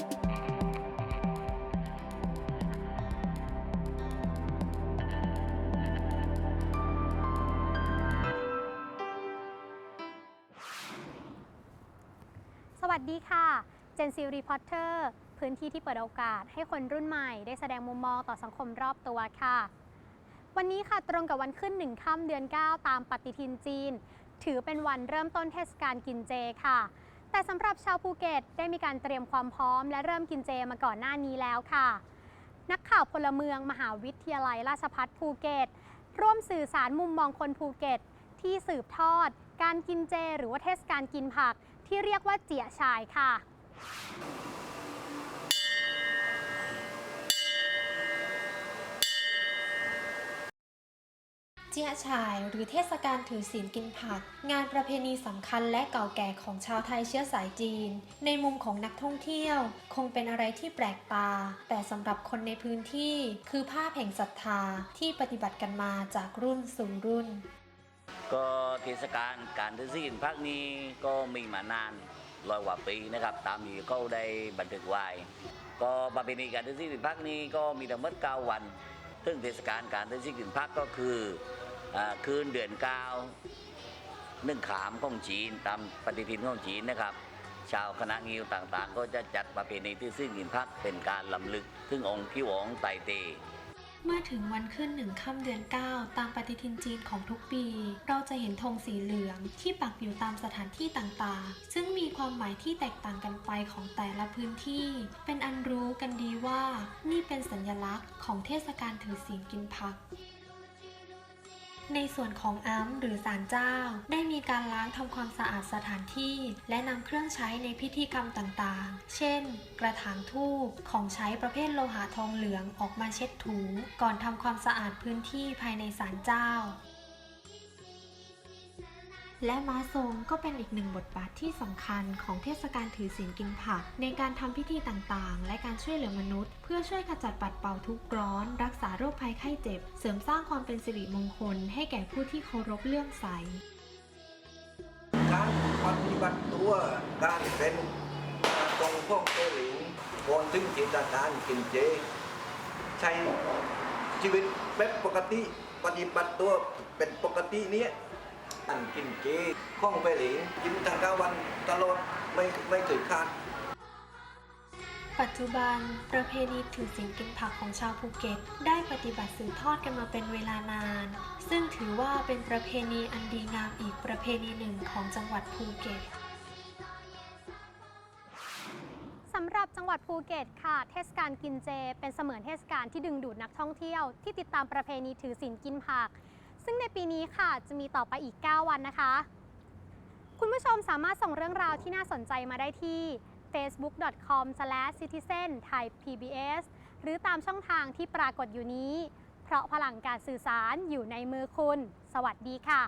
สวัสดีค่ะ เจนซีรีพอร์เตอร์พื้นที่ที่เปิดโอกาสให้คนรุ่นใหม่ได้แสดงมุมมองต่อสังคมรอบตัวค่ะ วันนี้ค่ะตรงกับวันขึ้นหนึ่งค่ำเดือน 9 ตามปฏิทินจีน ถือเป็นวันเริ่มต้นเทศกาลกินเจค่ะ แต่สำหรับชาวภูเก็ตได้มีการเตรียมความพร้อม และเริ่มกินเจมาก่อนหน้านี้แล้วค่ะ นักข่าวพลเมืองมหาวิทยาลัยราชภัฏภูเก็ต ร่วมสื่อสารมุมมองคนภูเก็ต ที่สืบทอด การกินเจ หรือว่าเทศกาลกินผัก ที่เรียกว่าเจียชายค่ะ จียฉาย หรือเทศกาลถือศีลกินผัก งานประเพณีสำคัญและเก่าแก่ของชาวไทยเชื้อสายจีน ในมุมของนักท่องเที่ยว คงเป็นอะไรที่แปลกตา แต่สำหรับคนในพื้นที่ คือภาพแห่งศรัทธาที่ปฏิบัติกันมาจากรุ่นสู่รุ่น ก็เทศกาลการถือศีลพักนี้ก็มีมานานร้อยกว่าปีนะครับ ตามที่เขาได้บันทึกไว้ก็ประเพณีการถือศีลพักนี้ก็มีทั้งหมด9วันซึ่งเทศกาลการถือศีลพักก็คือ คืนเดือนเก้าหนึ่งขามของจีนตามปฏิทินของจีนนะครับ ชาวคณะงิ้วต่างๆ ก็จะจัดประเพณีที่ซึ่งกินพักเป็นการลำลึกซึ่งองค์คิวองไตเตเมื่อถึงวันขึ้นหนึ่งค่ำเดือน 9 ตามปฏิทินจีนของทุกปี เราจะเห็นธงสีเหลืองที่ปักอยู่ตามสถานที่ต่างๆ ซึ่งมีความหมายที่แตกต่างกันไปของแต่ละพื้นที่ เป็นอันรู้กันดีว่า นี่เป็นสัญลักษณ์ของเทศกาลถือศีลกินผัก ในส่วนของอัมหรือศาลเจ้า ได้มีการล้างทำความสะอาดสถานที่ และนำเครื่องใช้ในพิธีกรรมต่างๆ เช่น กระถางทูบของใช้ประเภทโลหะทองเหลืองออกมาเช็ดถู ก่อนทำความสะอาดพื้นที่ภายในศาลเจ้า และม้าทรงก็เป็นอีกหนึ่งบทบาทที่สำคัญของเทศกาลถือศีลกินผัก ในการทำพิธีต่างๆ และการช่วยเหลือมนุษย์ เพื่อช่วยขจัดปัดเป่าทุกข์ร้อน รักษาโรคภัยไข้เจ็บ เสริมสร้างความเป็นสิริมงคล ให้แก่ผู้ที่เคารพเลื่อมใส การปฏิบัติตัวการเป็นตรงพวกเจหลิงก่อนถึงจิตการกินเจ ใช้ชีวิตแบบปกติปฏิบัติตัวเป็นปกติเนี้ย อันกินเจข้องไปหลิงกินทั้งกลางวันตลอดไม่ไม่เคยขาดปัจจุบัน ประเพณีถือศีลกินผักของชาวภูเก็ต ได้ปฏิบัติสืบทอดกันมาเป็นเวลานาน ซึ่งถือว่าเป็นประเพณีอันดีงามอีกประเพณีหนึ่งของจังหวัดภูเก็ตสำหรับจังหวัดภูเก็ตค่ะ เทศกาลกินเจ เป็นเสมือนเทศกาลที่ดึงดูดนักท่องเที่ยว ที่ติดตามประเพณีถือศีลกินผัก ซึ่งในปีนี้ค่ะจะมีต่อไปอีก 9 วันนะคะ คุณผู้ชมสามารถส่งเรื่องราวที่น่าสนใจมาได้ที่ facebook.com/citizen-thai-pbs หรือตามช่องทางที่ปรากฏอยู่นี้ เพราะพลังการสื่อสารอยู่ในมือคุณ สวัสดีค่ะ